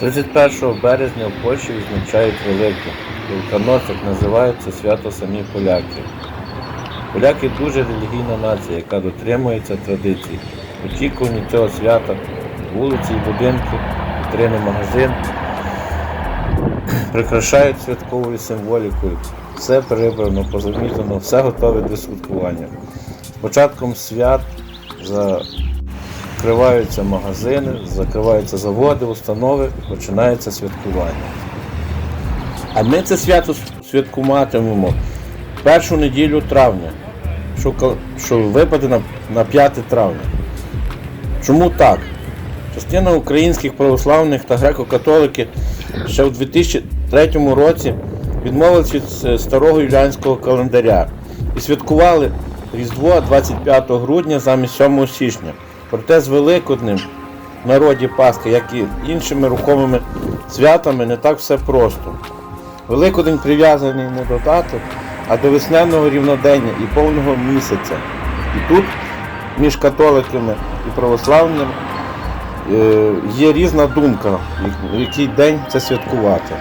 31 березня в Польщі відзначають Велике. Великонос, як називається свято самі поляки. Поляки дуже релігійна нація, яка дотримується традицій. Очікувані цього свята, вулиці і будинки, вітрини магазин прикрашають святковою символікою. Все прибрано, позамітано, все готове до святкування. З початком свят закриваються магазини, закриваються заводи, установи починається святкування. А ми це свято святкуватимемо першу неділю травня, що, що випаде на, на 5 травня. Чому так? Частина українських православних та греко-католики ще у 2003 році відмовились від е, старого юліанського календаря і святкували Різдво 25 грудня замість 7 січня. Проте з Великоднем в народі Пасхи, як і іншими рухомими святами, не так все просто. Великодень прив'язаний не до дати, а до весняного рівнодення і повного місяця. І тут між католиками і православними е, є різна думка, в який день це святкувати.